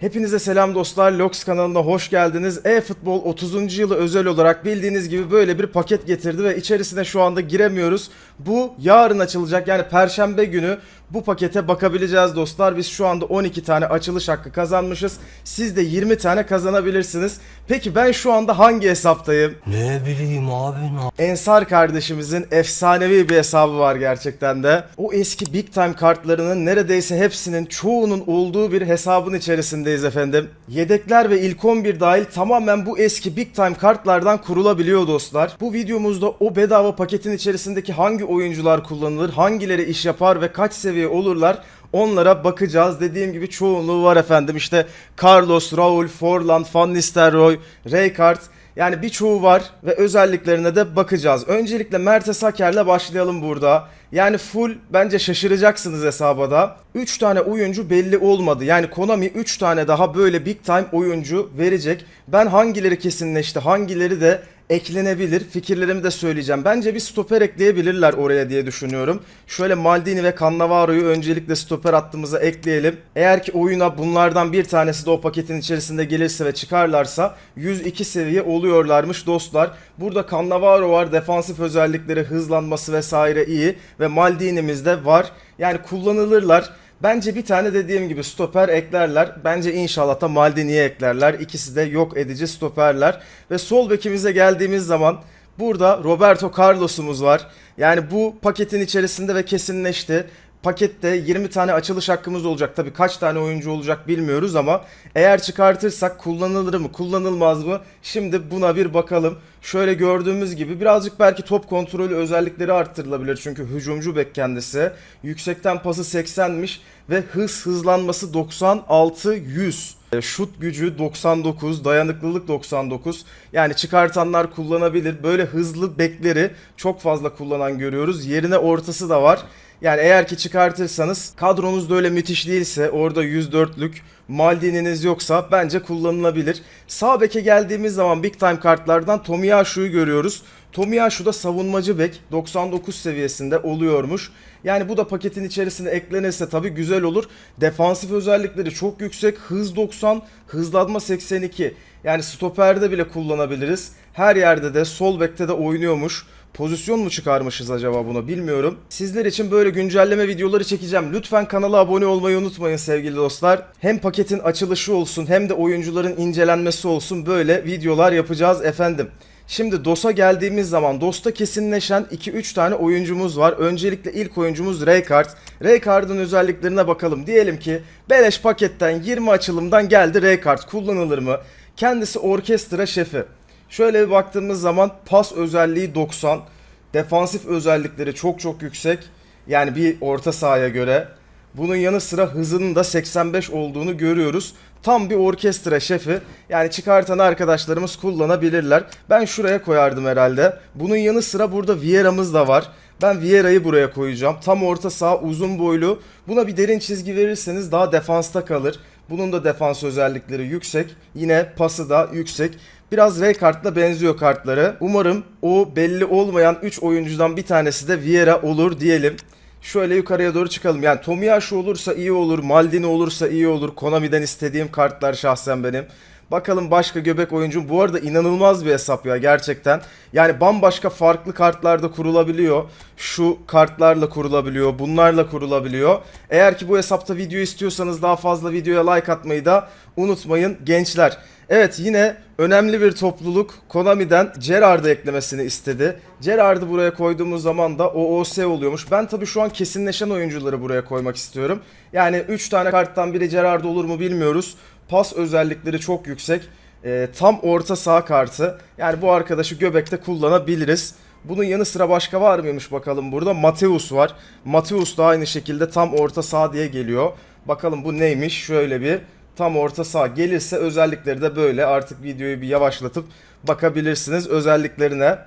Hepinize selam dostlar. Lox kanalına hoş geldiniz. E-Futbol 30. yılı özel olarak bildiğiniz gibi böyle bir paket getirdi ve içerisine şu anda giremiyoruz. Bu yarın açılacak yani perşembe günü bu pakete bakabileceğiz dostlar. Biz şu anda 12 tane açılış hakkı kazanmışız. Siz de 20 tane kazanabilirsiniz. Peki ben şu anda hangi hesaptayım? Ne bileyim abi ne Ensar kardeşimizin efsanevi bir hesabı var gerçekten de. O eski Big Time kartlarının neredeyse hepsinin çoğunun olduğu bir hesabın içerisindeyiz efendim. Yedekler ve ilk 11 dahil tamamen bu eski Big Time kartlardan kurulabiliyor dostlar. Bu videomuzda o bedava paketin içerisindeki hangi oyuncular kullanılır, hangileri iş yapar ve kaç seviye olurlar Onlara bakacağız. Dediğim gibi çoğunluğu var efendim. İşte Carlos, Raul, Forlan, Van Nistelrooy, Rijkaard yani birçoğu var ve özelliklerine de bakacağız. Öncelikle Mertes Aker'le başlayalım burada. Yani full bence şaşıracaksınız hesaba da. 3 tane oyuncu belli olmadı. Yani Konami 3 tane daha böyle big time oyuncu verecek. Ben hangileri kesinleşti, hangileri de eklenebilir. Fikirlerimi de söyleyeceğim. Bence bir stoper ekleyebilirler oraya diye düşünüyorum. Şöyle Maldini ve Cannavaro'yu öncelikle stoper hattımıza ekleyelim. Eğer ki oyuna bunlardan bir tanesi de o paketin içerisinde gelirse ve çıkarlarsa 102 seviye oluyorlarmış dostlar. Burada Cannavaro var. Defansif özellikleri, hızlanması vesaire iyi ve Maldini'miz de var. Yani kullanılırlar. Bence bir tane dediğim gibi stoper eklerler. Bence inşallah da Maldini'ye eklerler. İkisi de yok edici stoperler. Ve sol bekimize geldiğimiz zaman burada Roberto Carlos'umuz var. Yani bu paketin içerisinde ve kesinleşti. Pakette 20 tane açılış hakkımız olacak. Tabii kaç tane oyuncu olacak bilmiyoruz ama eğer çıkartırsak kullanılır mı, kullanılmaz mı? Şimdi buna bir bakalım. Şöyle gördüğümüz gibi birazcık belki top kontrolü özellikleri arttırılabilir. Çünkü hücumcu bek kendisi. Yüksekten pası 80'miş ve hız hızlanması 96 100. E, Şut gücü 99, dayanıklılık 99. Yani çıkartanlar kullanabilir. Böyle hızlı bekleri çok fazla kullanan görüyoruz. Yerine ortası da var. Yani eğer ki çıkartırsanız kadronuz da öyle müthiş değilse orada 104'lük Maldini'niz yoksa bence kullanılabilir. Sağ beke geldiğimiz zaman Big Time kartlardan Tomiyashu'yu görüyoruz. Tomiyasu da savunmacı bek 99 seviyesinde oluyormuş. Yani bu da paketin içerisine eklenirse tabii güzel olur. Defansif özellikleri çok yüksek. Hız 90, hızlanma 82. Yani stoperde bile kullanabiliriz. Her yerde de sol bekte de oynuyormuş. Pozisyon mu çıkarmışız acaba buna bilmiyorum. Sizler için böyle güncelleme videoları çekeceğim. Lütfen kanala abone olmayı unutmayın sevgili dostlar. Hem paketin açılışı olsun hem de oyuncuların incelenmesi olsun böyle videolar yapacağız efendim. Şimdi DOS'a geldiğimiz zaman DOS'ta kesinleşen 2-3 tane oyuncumuz var. Öncelikle ilk oyuncumuz Rijkaard. Rijkaard'ın özelliklerine bakalım. Diyelim ki beleş paketten 20 açılımdan geldi Rijkaard. Kullanılır mı? Kendisi orkestra şefi. Şöyle bir baktığımız zaman pas özelliği 90. Defansif özellikleri çok çok yüksek. Yani bir orta sahaya göre. Bunun yanı sıra hızının da 85 olduğunu görüyoruz. Tam bir orkestra şefi. Yani çıkartan arkadaşlarımız kullanabilirler. Ben şuraya koyardım herhalde. Bunun yanı sıra burada Vieira'mız da var. Ben Vieira'yı buraya koyacağım. Tam orta saha uzun boylu. Buna bir derin çizgi verirseniz daha defansta kalır. Bunun da defans özellikleri yüksek. Yine pası da yüksek. Biraz Rijkaard'la benziyor kartları. Umarım o belli olmayan 3 oyuncudan bir tanesi de Vieira olur diyelim. Şöyle yukarıya doğru çıkalım. Yani Tomiyasu olursa iyi olur, Maldini olursa iyi olur. Konami'den istediğim kartlar şahsen benim. Bakalım başka göbek oyuncum. Bu arada inanılmaz bir hesap ya gerçekten. Yani bambaşka farklı kartlarda kurulabiliyor. Şu kartlarla kurulabiliyor. Bunlarla kurulabiliyor. Eğer ki bu hesapta video istiyorsanız daha fazla videoya like atmayı da unutmayın gençler. Evet yine önemli bir topluluk Konami'den Gerard'ı eklemesini istedi. Gerard'ı buraya koyduğumuz zaman da OOS oluyormuş. Ben tabii şu an kesinleşen oyuncuları buraya koymak istiyorum. Yani 3 tane karttan biri Gerard olur mu bilmiyoruz. Pas özellikleri çok yüksek. Ee, tam orta saha kartı. Yani bu arkadaşı göbekte kullanabiliriz. Bunun yanı sıra başka var mıymış bakalım burada. Mateus var. Mateus da aynı şekilde tam orta saha diye geliyor. Bakalım bu neymiş? Şöyle bir tam orta saha gelirse özellikleri de böyle. Artık videoyu bir yavaşlatıp bakabilirsiniz özelliklerine.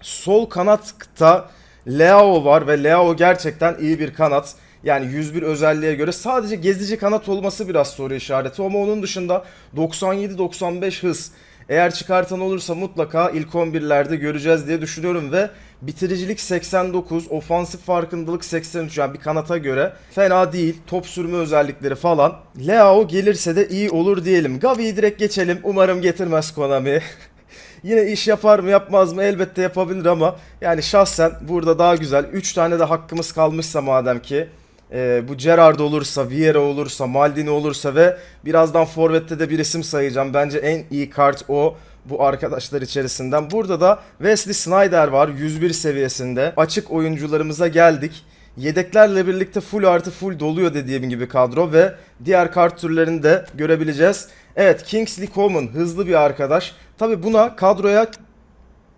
Sol kanatta Leao var ve Leao gerçekten iyi bir kanat. Yani 101 özelliğe göre sadece gezici kanat olması biraz soru işareti ama onun dışında 97-95 hız. Eğer çıkartan olursa mutlaka ilk 11'lerde göreceğiz diye düşünüyorum ve bitiricilik 89, ofansif farkındalık 83 yani bir kanata göre fena değil. Top sürme özellikleri falan. Leao gelirse de iyi olur diyelim. Gavi'yi direkt geçelim. Umarım getirmez Konami. Yine iş yapar mı yapmaz mı elbette yapabilir ama yani şahsen burada daha güzel 3 tane de hakkımız kalmışsa madem ki e, bu Gerrard olursa, Vieira olursa, Maldini olursa ve birazdan Forvet'te de bir isim sayacağım. Bence en iyi kart o bu arkadaşlar içerisinden. Burada da Wesley Snyder var 101 seviyesinde. Açık oyuncularımıza geldik. Yedeklerle birlikte full artı full doluyor dediğim gibi kadro ve diğer kart türlerini de görebileceğiz. Evet Kingsley Coman hızlı bir arkadaş. Tabi buna kadroya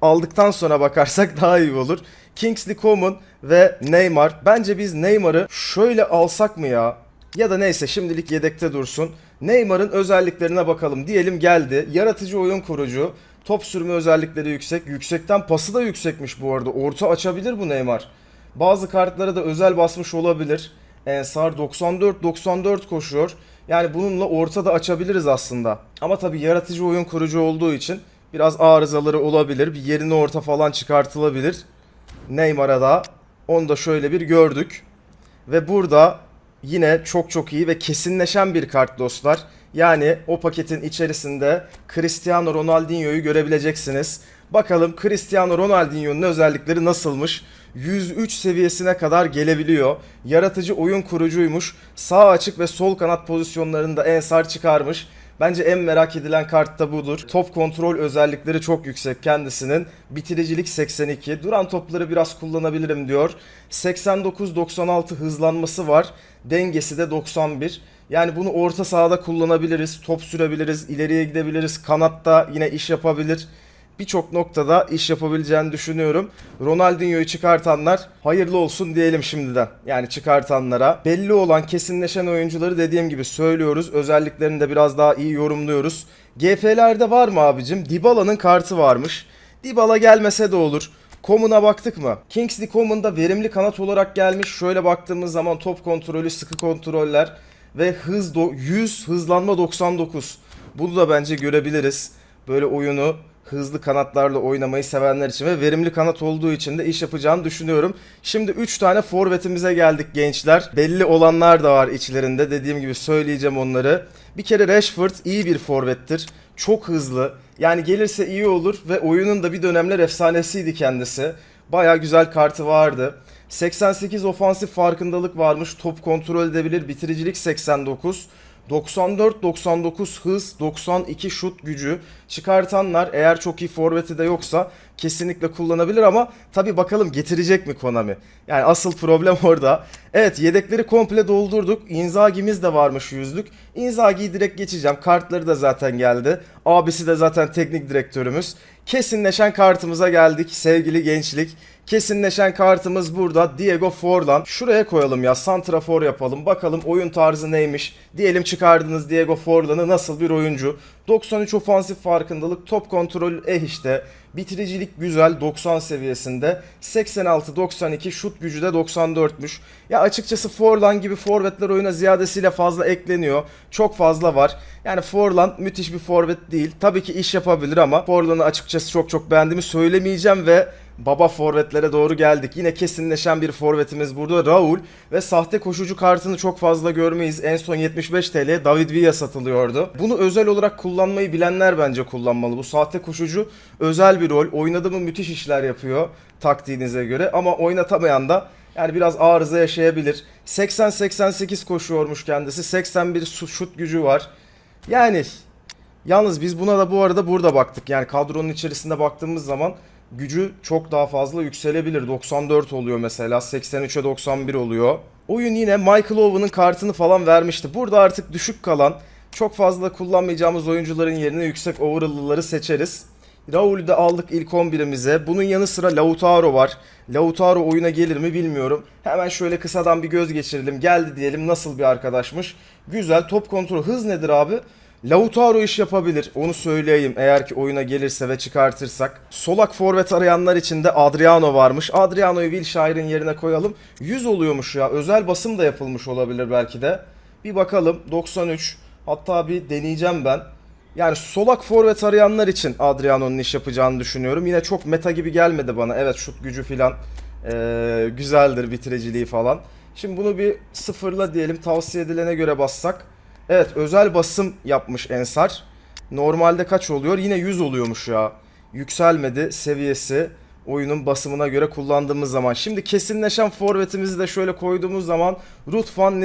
aldıktan sonra bakarsak daha iyi olur. Kingsley Coman ve Neymar. Bence biz Neymar'ı şöyle alsak mı ya? Ya da neyse şimdilik yedekte dursun. Neymar'ın özelliklerine bakalım. Diyelim geldi. Yaratıcı oyun kurucu. Top sürme özellikleri yüksek. Yüksekten pası da yüksekmiş bu arada. Orta açabilir bu Neymar. Bazı kartlara da özel basmış olabilir. Ensar 94-94 koşuyor. Yani bununla ortada açabiliriz aslında. Ama tabi yaratıcı oyun kurucu olduğu için biraz arızaları olabilir. Bir yerini orta falan çıkartılabilir. Neymar'a da onu da şöyle bir gördük. Ve burada yine çok çok iyi ve kesinleşen bir kart dostlar. Yani o paketin içerisinde Cristiano Ronaldinho'yu görebileceksiniz. Bakalım Cristiano Ronaldinho'nun özellikleri nasılmış? 103 seviyesine kadar gelebiliyor. Yaratıcı oyun kurucuymuş. Sağ açık ve sol kanat pozisyonlarında ensar çıkarmış. Bence en merak edilen kart da budur. Top kontrol özellikleri çok yüksek kendisinin. Bitiricilik 82. Duran topları biraz kullanabilirim diyor. 89-96 hızlanması var. Dengesi de 91. Yani bunu orta sahada kullanabiliriz. Top sürebiliriz. ileriye gidebiliriz. Kanatta yine iş yapabilir birçok noktada iş yapabileceğini düşünüyorum. Ronaldinho'yu çıkartanlar hayırlı olsun diyelim şimdiden. Yani çıkartanlara. Belli olan kesinleşen oyuncuları dediğim gibi söylüyoruz. Özelliklerini de biraz daha iyi yorumluyoruz. GF'lerde var mı abicim? Dybala'nın kartı varmış. Dybala gelmese de olur. Coman'a baktık mı? Kingsley da verimli kanat olarak gelmiş. Şöyle baktığımız zaman top kontrolü, sıkı kontroller ve hız do- 100, hızlanma 99. Bunu da bence görebiliriz. Böyle oyunu hızlı kanatlarla oynamayı sevenler için ve verimli kanat olduğu için de iş yapacağını düşünüyorum. Şimdi 3 tane forvetimize geldik gençler. Belli olanlar da var içlerinde. Dediğim gibi söyleyeceğim onları. Bir kere Rashford iyi bir forvettir. Çok hızlı. Yani gelirse iyi olur ve oyunun da bir dönemler efsanesiydi kendisi. Baya güzel kartı vardı. 88 ofansif farkındalık varmış. Top kontrol edebilir. Bitiricilik 89. 94-99 hız, 92 şut gücü çıkartanlar eğer çok iyi forveti de yoksa kesinlikle kullanabilir ama tabi bakalım getirecek mi Konami? Yani asıl problem orada. Evet yedekleri komple doldurduk. Inzagi'miz de varmış yüzlük. Inzagi'yi direkt geçeceğim. Kartları da zaten geldi. Abisi de zaten teknik direktörümüz. Kesinleşen kartımıza geldik sevgili gençlik. Kesinleşen kartımız burada. Diego Forlan. Şuraya koyalım ya. Santrafor yapalım. Bakalım oyun tarzı neymiş. Diyelim çıkardınız Diego Forlan'ı nasıl bir oyuncu. 93 ofansif farkındalık. Top kontrol eh işte. Bitiricilik güzel 90 seviyesinde. 86-92 şut gücü de 94'müş. Ya açıkçası Forlan gibi forvetler oyuna ziyadesiyle fazla ekleniyor. Çok fazla var. Yani Forlan müthiş bir forvet değil. Tabii ki iş yapabilir ama Forlan'ı açıkçası çok çok beğendiğimi söylemeyeceğim ve baba forvetlere doğru geldik. Yine kesinleşen bir forvetimiz burada Raul ve sahte koşucu kartını çok fazla görmeyiz. En son 75 TL David Villa satılıyordu. Bunu özel olarak kullanmayı bilenler bence kullanmalı. Bu sahte koşucu özel bir rol. Oynadı mı müthiş işler yapıyor taktiğinize göre ama oynatamayan da yani biraz arıza yaşayabilir. 80-88 koşuyormuş kendisi. 81 su- şut gücü var. Yani Yalnız biz buna da bu arada burada baktık. Yani kadronun içerisinde baktığımız zaman gücü çok daha fazla yükselebilir. 94 oluyor mesela. 83'e 91 oluyor. Oyun yine Michael Owen'ın kartını falan vermişti. Burada artık düşük kalan çok fazla kullanmayacağımız oyuncuların yerine yüksek overall'ları seçeriz. Raul'ü de aldık ilk 11'imize. Bunun yanı sıra Lautaro var. Lautaro oyuna gelir mi bilmiyorum. Hemen şöyle kısadan bir göz geçirelim. Geldi diyelim nasıl bir arkadaşmış. Güzel top kontrol. Hız nedir abi? Lautaro iş yapabilir. Onu söyleyeyim eğer ki oyuna gelirse ve çıkartırsak. Solak forvet arayanlar için de Adriano varmış. Adriano'yu Wilshire'ın yerine koyalım. 100 oluyormuş ya. Özel basım da yapılmış olabilir belki de. Bir bakalım 93. Hatta bir deneyeceğim ben. Yani solak forvet arayanlar için Adriano'nun iş yapacağını düşünüyorum. Yine çok meta gibi gelmedi bana. Evet şut gücü falan eee, güzeldir bitiriciliği falan. Şimdi bunu bir sıfırla diyelim tavsiye edilene göre bassak. Evet özel basım yapmış Ensar. Normalde kaç oluyor? Yine 100 oluyormuş ya. Yükselmedi seviyesi oyunun basımına göre kullandığımız zaman. Şimdi kesinleşen forvetimizi de şöyle koyduğumuz zaman Ruth van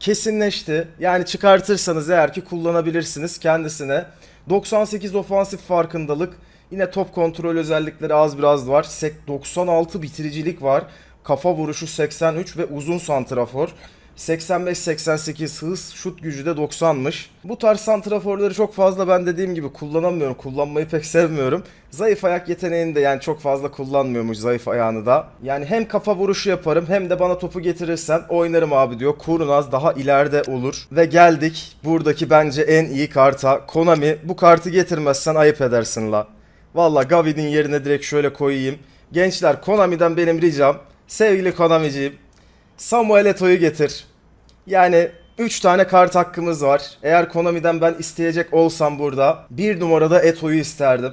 kesinleşti. Yani çıkartırsanız eğer ki kullanabilirsiniz kendisine. 98 ofansif farkındalık. Yine top kontrol özellikleri az biraz var. Sek 96 bitiricilik var. Kafa vuruşu 83 ve uzun santrafor. 85-88 hız, şut gücü de 90'mış. Bu tarz santraforları çok fazla ben dediğim gibi kullanamıyorum. Kullanmayı pek sevmiyorum. Zayıf ayak yeteneğini de yani çok fazla kullanmıyormuş zayıf ayağını da. Yani hem kafa vuruşu yaparım hem de bana topu getirirsen oynarım abi diyor. Kurnaz daha ileride olur. Ve geldik buradaki bence en iyi karta. Konami bu kartı getirmezsen ayıp edersin la. Valla Gavi'nin yerine direkt şöyle koyayım. Gençler Konami'den benim ricam. Sevgili Konamiciğim Samuel Eto'yu getir. Yani 3 tane kart hakkımız var. Eğer Konami'den ben isteyecek olsam burada bir numarada Eto'yu isterdim.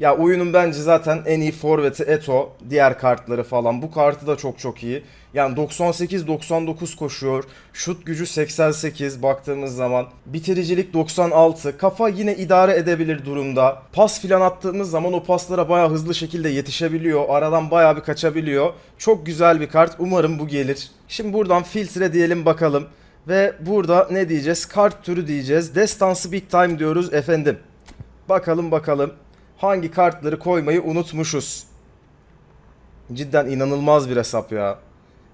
Ya oyunun bence zaten en iyi forveti Eto. Diğer kartları falan. Bu kartı da çok çok iyi. Yani 98-99 koşuyor. Şut gücü 88 baktığımız zaman. Bitiricilik 96. Kafa yine idare edebilir durumda. Pas filan attığımız zaman o paslara baya hızlı şekilde yetişebiliyor. Aradan baya bir kaçabiliyor. Çok güzel bir kart. Umarım bu gelir. Şimdi buradan filtre diyelim bakalım. Ve burada ne diyeceğiz? Kart türü diyeceğiz. Destansı Big Time diyoruz efendim. Bakalım bakalım hangi kartları koymayı unutmuşuz. Cidden inanılmaz bir hesap ya.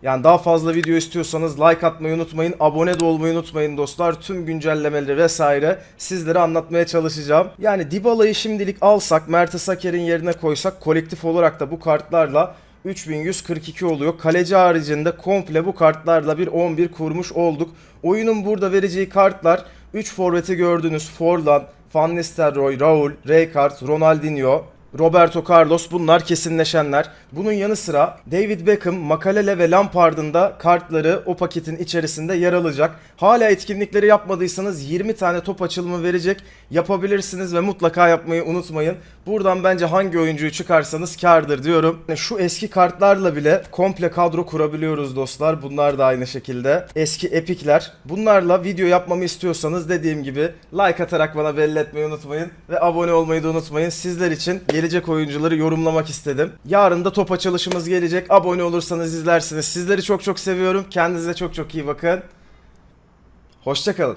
Yani daha fazla video istiyorsanız like atmayı unutmayın, abone de olmayı unutmayın dostlar. Tüm güncellemeleri vesaire sizlere anlatmaya çalışacağım. Yani Dybala'yı şimdilik alsak, Mertes Aker'in yerine koysak kolektif olarak da bu kartlarla 3142 oluyor. Kaleci haricinde komple bu kartlarla bir 11 kurmuş olduk. Oyunun burada vereceği kartlar 3 forveti gördünüz. Forlan, Van Nistelrooy, Raul, Rijkaard, Ronaldinho, Roberto Carlos bunlar kesinleşenler. Bunun yanı sıra David Beckham, Makalele ve Lampard'ın da kartları o paketin içerisinde yer alacak. Hala etkinlikleri yapmadıysanız 20 tane top açılımı verecek. Yapabilirsiniz ve mutlaka yapmayı unutmayın. Buradan bence hangi oyuncuyu çıkarsanız kardır diyorum. Şu eski kartlarla bile komple kadro kurabiliyoruz dostlar. Bunlar da aynı şekilde. Eski epikler. Bunlarla video yapmamı istiyorsanız dediğim gibi like atarak bana belli etmeyi unutmayın. Ve abone olmayı da unutmayın. Sizler için gelecek oyuncuları yorumlamak istedim. Yarın da top açılışımız gelecek. Abone olursanız izlersiniz. Sizleri çok çok seviyorum. Kendinize çok çok iyi bakın. Hoşçakalın.